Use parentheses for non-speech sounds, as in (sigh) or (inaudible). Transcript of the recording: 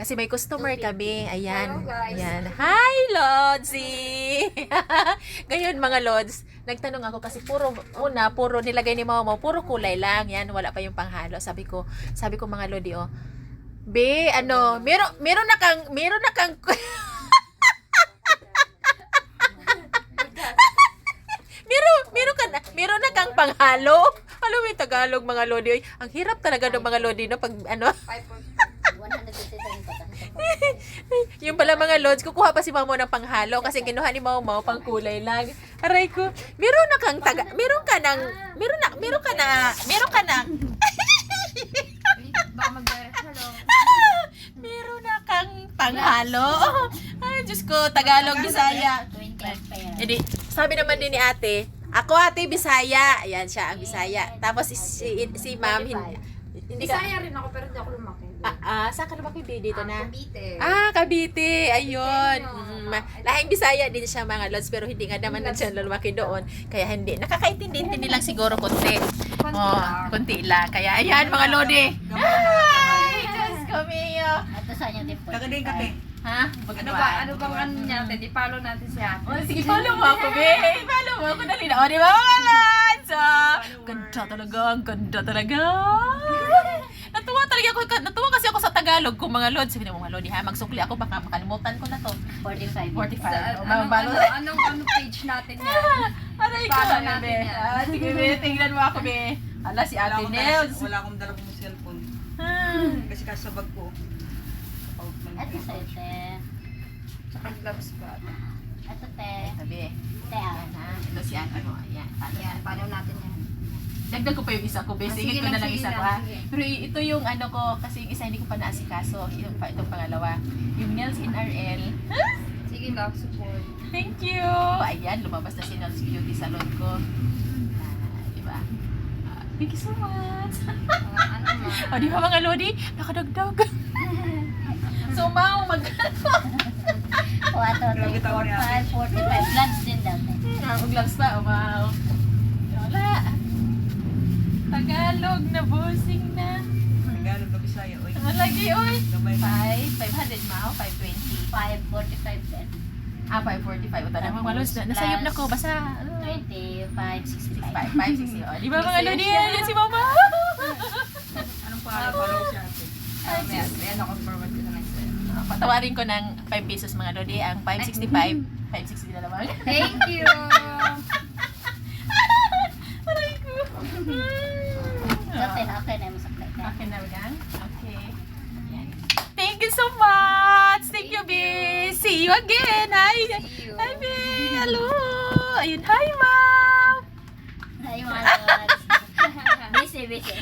Kasi may customer kami. Ayan. Hello, guys. Ayan. Hi, Lodsy! (laughs) Ngayon, mga Lods, nagtanong ako kasi puro, una, puro nilagay ni Mama puro kulay lang. Yan, wala pa yung panghalo. Sabi ko, sabi ko mga Lodi, oh, Be, ano, meron, meron na kang, meron na kang, (laughs) meron, meron ka na, meron na kang panghalo. Alam mo yung Tagalog, mga Lodi. Ang hirap talaga ng mga Lodi, no? Pag, ano, 157 pa yung pala mga lods, kukuha pa si Mamo ng panghalo kasi kinuha ni Mamo pang kulay lang. Aray ko, meron na kang taga, meron ka ng, meron na, meron ka na, meron ka na, (laughs) meron na kang panghalo. Ay, Diyos ko, Tagalog, Bisaya. 20 ampere. Edi, sabi naman din ni ate, ako ate Bisaya. Ayan siya, ang Bisaya. Tapos si, si, si ma'am, hindi, hindi ka, Bisaya rin ako pero di ako lumaki. Ah, ah, saan ka ba dito na? Cavite. Ah, Cavite. Ayun. Mm, ma- lahing Bisaya din siya mga lods pero hindi nga naman na siya lumaki doon. Kaya hindi. Nakakaintindi-intindi lang siguro konti. Konti Oh, lang. konti lang. Kaya ayan mga lodi. Ay, Diyos ko mio. Ito sa inyo, Tip. Kagaling kape. Ha? Ano ba, ano bang ano natin? I-follow natin si ate. Oh, sige, follow mo ako, be. Follow mo ako. Dali na. O, di ba mga lods? Ah, ganda talaga. Ang ganda talaga. Talaga ako. Natuwa kasi ako sa Tagalog kung mga lods. Sabi niyo mga lodi ha, magsukli ako. Baka makalimutan ko na to. 45. 45. Sa, O, anong, mabalo. ano, anong, anong page natin yan? (laughs) Aray ko, ano, be. Ah, sige, be. Tingnan mo ako, be. Ala, si Ate Nels. Wala akong dala kong cellphone. Kasi kasabag ko. Ito sa ite. Tsaka gloves pa. Ito, te. Sabi, Te, ah. yan ha. Ito si Ate mo. Ayan. Paano natin yan. Dagdag ko pa yung isa ko, be. Ah, Sige ko na lang, sige isa ko, lang, ha. sige. Pero ito yung ano ko, kasi yung isa hindi ko pa naasikaso. Yung, pa- itong pangalawa. Yung Nails in RL. Sige, love support. Thank you! Ayan, lumabas na si Nails Beauty Salon ko. Ah, di ba? Ah, thank you so much. Mga ano ma. (laughs) o, di ba mga Lodi? Nakadagdag. (laughs) so, Mau, mag... 4, 2, 3, 4, 5, 45. Gloves din daw, te. Ah, mag-gloves pa, o, Mau. Wala. Tagalog na busing na. Tagalog na Bisaya. Oy. Ano lagi, oy? Gamay na. 5, 500 Mau, 520. 5, 45 din. Ah, 545. Ito na mga malos na. Nasayop na ko. Basta, ano, 25, 65. 5, 5, 60. O, di ba mga Lodi? Yan si Mama. (laughs) Anong pangalan follow si ate? Um, yan, yan ako forward ko na lang sa'yo. Ah, Patawarin ko ng 5 pesos mga Lodi. Ang 565. 560 (laughs) na naman. Thank you! (laughs) Aray ko. Na okay na yung masaklay, te. Okay na yan? Okay. Yan. Thank you so much. Thank you, B. See you again. Hi. See you. Hi, B. Hello. Ayun, hi, ma'am. Ay, mga lods. Busy, busy.